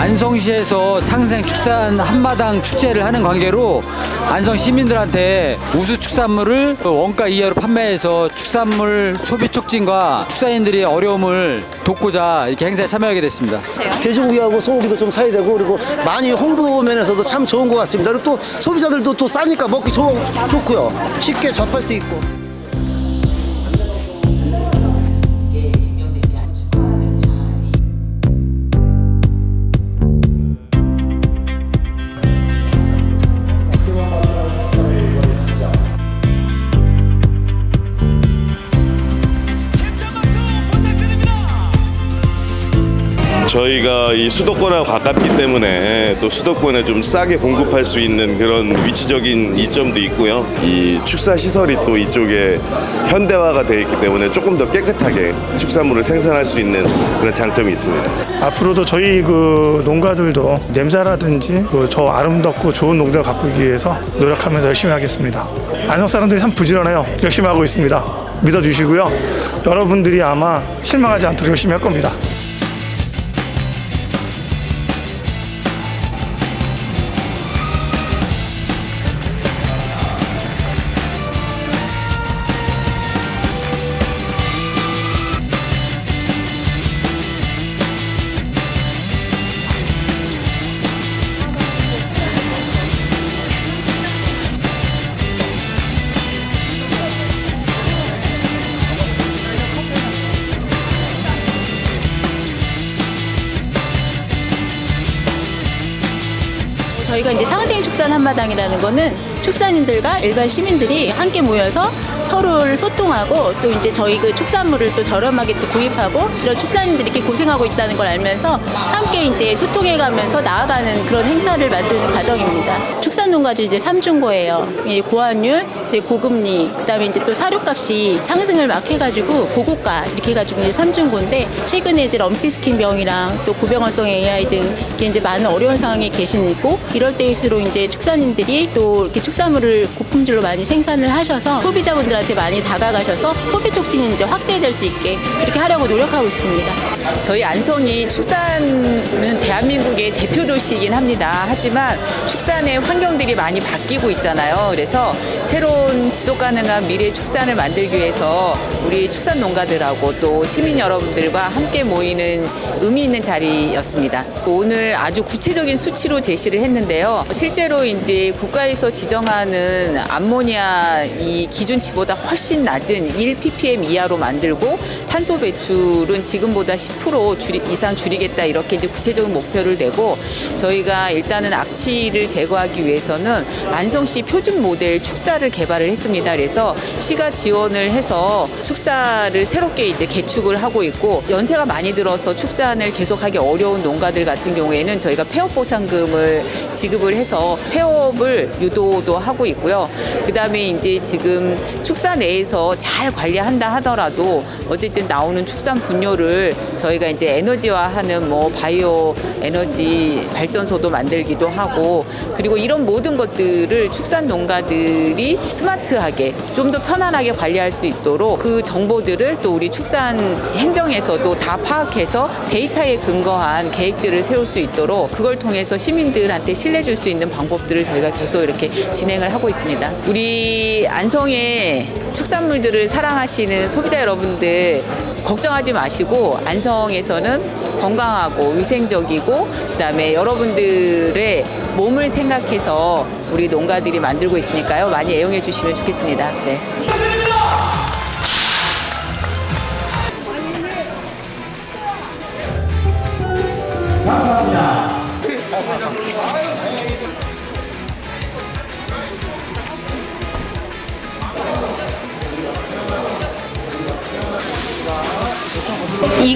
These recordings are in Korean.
안성시에서 상생 축산 한마당 축제를 하는 관계로 안성 시민들한테 우수 축산물을 원가 이하로 판매해서 축산물 소비 촉진과 축산인들의 어려움을 돕고자 이렇게 행사에 참여하게 됐습니다. 돼지고기하고 소고기도 좀 사야 되고 그리고 많이 홍보 면에서도 참 좋은 것 같습니다. 그리고 또 소비자들도 또 싸니까 먹기 좋, 좋고요. 쉽게 접할 수 있고. 저희가 이 수도권하고 가깝기 때문에 또 수도권에 좀 싸게 공급할 수 있는 그런 위치적인 이점도 있고요. 이 축사 시설이 또 이쪽에 현대화가 되어 있기 때문에 조금 더 깨끗하게 축산물을 생산할 수 있는 그런 장점이 있습니다. 앞으로도 저희 그 농가들도 냄새라든지 그 저 아름답고 좋은 농장을 가꾸기 위해서 노력하면서 열심히 하겠습니다. 안성 사람들이 참 부지런해요. 열심히 하고 있습니다. 믿어주시고요. 여러분들이 아마 실망하지 않도록 열심히 할 겁니다. 저희가 이제 상생 축산 한마당이라는 거는 축산인들과 일반 시민들이 함께 모여서 서로를 소통하고 또 이제 저희 그 축산물을 또 저렴하게 또 구입하고 이런 축산인들이 이렇게 고생하고 있다는 걸 알면서 함께 이제 소통해가면서 나아가는 그런 행사를 만드는 과정입니다. 축산 농가들 이제 삼중고예요. 이 고환율, 이제 고금리, 그다음에 이제 또 사료값이 상승을 막 해가지고 고고가 이렇게 해가지고 이제 삼중고인데 최근에 이제 럼피스킨 병이랑 또 고병활성 AI 등 이제 많은 어려운 상황에 계시고 이럴 때일수록 이제 축산인들이 또 이렇게 축산물을 고품질로 많이 생산을 하셔서 소비자분들한테 많이 다가가셔서 소비 촉진이 이제 확대될 수 있게 그렇게 하려고 노력하고 있습니다. 저희 안성이 축산은 대한민국의 대표 도시이긴 합니다. 하지만 축산의 환경들이 많이 바뀌고 있잖아요. 그래서 새로운 지속 가능한 미래 축산을 만들기 위해서 우리 축산 농가들하고 또 시민 여러분들과 함께 모이는 의미 있는 자리였습니다. 오늘 아주 구체적인 수치로 제시를 했는데요. 실제로 이제 국가에서 지정하는 암모니아 이 기준치보다 훨씬 낮은 1ppm 이하로 만들고 탄소 배출은 지금보다 10% 줄이, 이상 줄이겠다 이렇게 이제 구체적인 목표를 내고 저희가 일단은 악취를 제거하기 위해서는 안성시 표준 모델 축사를 개발을 했습니다. 그래서 시가 지원을 해서 축사를 새롭게 이제 개축을 하고 있고 연세가 많이 들어서 축산을 계속하기 어려운 농가들 같은 경우에는 저희가 폐업 보상금을 지급을 해서 폐업을 유도도 하고 있고요. 그다음에 이제 지금 축사 내에서 잘 관리한다 하더라도 어쨌든 나오는 축산 분뇨를 저희 가 이제 에너지화하는 뭐 바이오 에너지 발전소도 만들기도 하고 그리고 이런 모든 것들을 축산 농가들이 스마트하게 좀 더 편안하게 관리할 수 있도록 그 정보들을 또 우리 축산 행정에서도 다 파악해서 데이터에 근거한 계획들을 세울 수 있도록 그걸 통해서 시민들한테 신뢰 줄 수 있는 방법들을 저희가 계속 이렇게 진행을 하고 있습니다. 우리 안성의 축산물들을 사랑하시는 소비자 여러분들 걱정하지 마시고 안성에서는 건강하고 위생적이고 그다음에 여러분들의 몸을 생각해서 우리 농가들이 만들고 있으니까요. 많이 애용해 주시면 좋겠습니다. 네.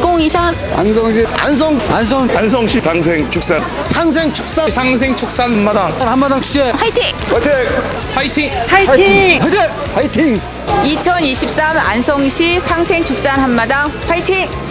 (2023) 안성시 안성 안성 안성시 상생 축산 상생 축산 상생 축산 한마당 한마당 축제 화이팅! 파이팅! 화이팅! 화이팅! 화이팅! 2023 안성시 상생 축산 한마당 화이팅!